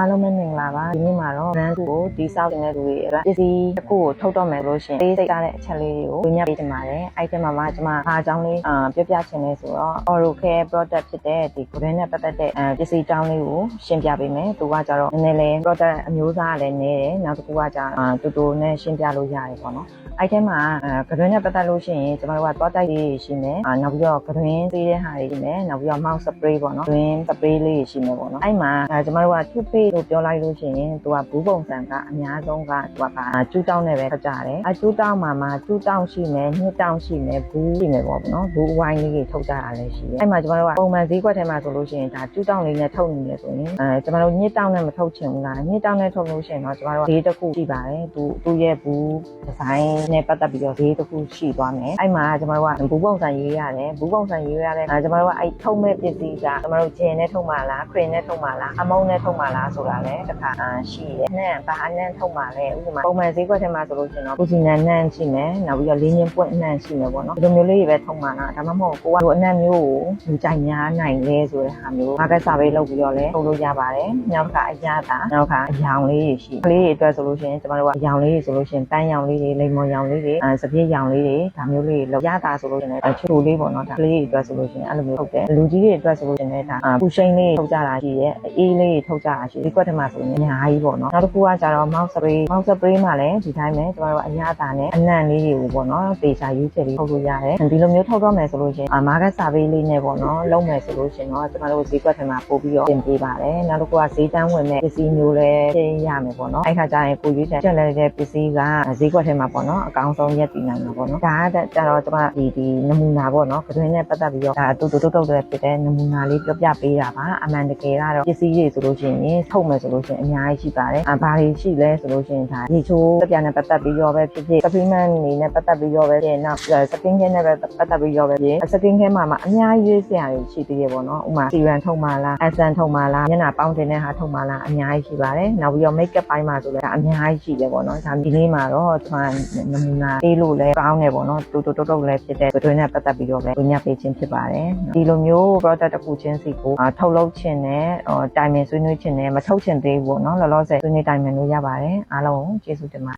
အားလုံးပဲမင်္ဂလာပါဒီနေ့မှာတော့ brand ကိုဒီစောက်နေတဲ့လူတွေအတွက်ပစ္စည်းတစ်ခုကိုထုတ်တော့မယ်လို့ရှရင်သေးစိတ်ကားတဲ့အချက်လေးတွေကိုဝေမျှပေးချင်ပါတယ်အဲ့ဒီမှာမှကျွန်မအားအကြောင်းလေးအာပြောပြချင်လဲဆိုတော့ Oro Care product ဖြစ်တဲ့ဒီ brand နဲ့ပတ်သက်တဲ့အဲပစ္စည်းအကြောင်းလေးကိုရှင်းပြပေးမယ်သူကကြတော့နည်းနည်းလေး product အမျိုးအစားကလည်းနည်းတယ်နောက်တစ်ခုကကြအာတူတူနဲ့ရှင်းပြလို့ရတယ်ပေါ့နော် အဲ့ထဲမှာအဲကတွင်းနဲ့ပတ်သက်လို့ရှိရင်ကျွန်တော်တို့ကသွားတိုက်လေးရှိမယ်အာနောက်ပြီးတော့ကတွင်းသေးတဲ့ဟာတွေရှိမယ်နောက်ပြီးတော့ mouse spray ပေါ့နော်ကတွင်း spray လေးရှိမယ်ပေါ့နော်အဲ့မှာအဲကျွန်တော်တို့က toothpaste လို့ပြောလိုက်လို့ရှိရင်သူကဘူးပုံစံကအများဆုံးကသူကပါကျူးတောင်းနဲ့ပဲထွက်ကြတယ်အကျူးတောင်းမှာမှာကျူးတောင်းရှိမယ်ညှစ်တောင်းရှိမယ်ဘူးရှိမယ်ပေါ့နော်ဘူးဝိုင်းလေးတွေထုတ်ကြတာလည်းရှိတယ်အဲ့မှာကျွန်တော်တို့ကပုံမှန်ဈေးကွက်ထဲမှာဆိုလို့ရှိရင်ဒါကျူးတောင်းလေးနဲ့ထုတ်နေတယ်ဆိုရင်အဲကျွန်တော်တို့ညှစ်တောင်းနဲ့မထုတ်ချင်ဘူးလားညှစ်တောင်းနဲ့ထုတ်လို့ရှိရင်တော့ကျွန်တော်တို့ဈေးတစ်ခုရှိပါတယ်သူသူ့ရဲ့ဘူးဒီဇိုင်းနဲ့ပတ်သက်ပြီးတော့ဈေးတစ်ခုရှိသွားမယ်အဲ့မှာကျွန်တော်တို့ကဘူးပုံစံရေးရတယ်ဘူးပုံစံရေးရတဲ့အဲကျွန်တော်တို့ကအဲ့ထုတ်မဲ့ပစ္စည်းကကျွန်တော်တို့ဂျင်နဲ့ထုတ်မှလားခရင်နဲ့ထုတ်မှလားအမုံနဲ့ထုတ်မှလားဆိုတာလည်းတစ်ခါအာရှိတယ်။နှံ့ဘာနှံ့ထုတ်မှလဲဥပမာပုံမှန်ဈေးကွက်ထဲမှာဆိုလို့ရှိရင်တော့ပူစီနံနှံ့ရှိမယ်နောက်ပြီးတော့လေးချင်းပွင့်နှံ့ရှိမယ်ပေါ့နော်ဒီလိုမျိုးလေးတွေပဲထုတ်မှလားဒါမှမဟုတ်ကိုကအနှံ့မျိုးကိုလူကြိုက်များနိုင်လဲဆိုတဲ့ဟာမျိုး market survey လုပ်ပြီးတော့လည်းထုတ်လို့ရပါတယ်။နောက်တစ်ခါအရသာနောက်တစ်ခါအယောင်လေးတွေရှိကလေးတွေအတွက်ဆိုလို့ရှိရင်ကျွန်တော်တို့ကအယောင်လေးတွေဆိုလို့ရှိရင်တန်းယောင်လေးတွေလိမ္မော်ယောင်လေးတွေအဲစပြည့်ယောင်လေးတွေဒါမျိုးလေးတွေလောက်ရတာဆိုလို့ရှိရင်လည်းချူလေးပေါ့နော်ဒါကလေးတွေအတွက်ဆိုလို့ရှိရင်အဲ့လိုမျိုးထုတ်တယ်လူကြီးတွေအတွက်ဆိုလို့ရှိရင်လည်းဒါပူရှိန်လေးထုတ်ကြတာရှိတယ်အေးလေးထုတ်ကြတာရှိတယ်ဒီကွက်ထဲမှာဆိုရင်အများကြီးပေါ့နော်နောက်တစ်ခုကကျတော့ mouse spray mouse spray မှာလည်းဒီတိုင်းပဲကျွန်တော်တို့အရသာနဲ့အနံ့လေးတွေကိုပေါ့နော်တေချာရွေးချယ်ပြီးထုတ်လို့ရတယ်ဒီလိုမျိုးထုတ်တော့မယ်ဆိုလို့ရှိရင် market survey လေးနဲ့ပေါ့နော်လုပ်မယ်ဆိုလို့ရှိရင်တော့ကျွန်တော်တို့ဈေးကွက်ထဲမှာပို့ပြီးတော့တင်ပေးပါတယ်နောက်တစ်ခုကဈေးတန်းဝင်မဲ့ပစ္စည်းမျိုးလည်းတင်ရမယ်ပေါ့နော်အဲ့ခါကျရင်ကိုရွေးချယ်ချက်လဲတဲ့ပစ္စည်းကဈေးကွက်ထဲမှာပေါ့နော်အကောင်းဆုံးရက်တည်နိုင်မှာပေါ့နော်ဒါကကျတော့ကျွန်မဒီဒီနမူနာပေါ့နော်ကတွင်နဲ့ပတ်သက်ပြီးတော့ဒါတူတူတုတ်တုတ်တွေဖြစ်တဲ့နမူနာလေးပြောပြပေးတာပါအမှန်တကယ်ကတော့ပစ္စည်းတွေဆိုလို့ရှိရင်ထုတ်မယ်ဆိုလို့ရှိရင်အများကြီးရှိပါတယ်အဘာတွေရှိလဲဆိုလို့ရှိရင်ဒါရေချိုးစပြနဲ့ပတ်သက်ပြီးတော့ပဲဖြစ်ဖြစ် supplement တွေနဲ့ပတ်သက်ပြီးတော့ပဲဖြစ်နောက် skin care နဲ့ပဲပတ်သက်ပြီးတော့ပဲဖြစ် skin care မှာမှာအများကြီးရွေးစရာတွေရှိသေးတယ်ပေါ့နော်ဥပမာ serum ထုတ်မှလား essence ထုတ်မှလားမျက်နှာပေါင်းတင်တဲ့ဟာထုတ်မှလားအများကြီးရှိပါတယ်နောက်ပြီးတော့ makeup ပိုင်းမှာဆိုလည်းအများကြီးရှိတယ်ပေါ့နော်ဒါဒီလေးမှာတော့ကျွန်မနမူနာပေးလို့လည်းကောင်းတယ်ပေါ့နော်တူတူတုတ်တုတ်လည်းဖြစ်တဲ့တွင်နဲ့ပတ်သက်ပြီးတော့ပဲဝေမျှပေးခြင်းဖြစ်ပါတယ်ဒီလိုမျိုး product တစ်ခုချင်းစီကိုထုတ်လုပ်ခြင်းနဲ့တိုင်ပင်ဆွေးနွေးခြင်းနဲ့မထုတ်ခြင်းသေးဘူးပေါ့နော်လောလောဆယ်ဆွေးနွေးတိုင်ပင်လို့ရပါတယ်အားလုံးကျေးဇူးတင်ပါ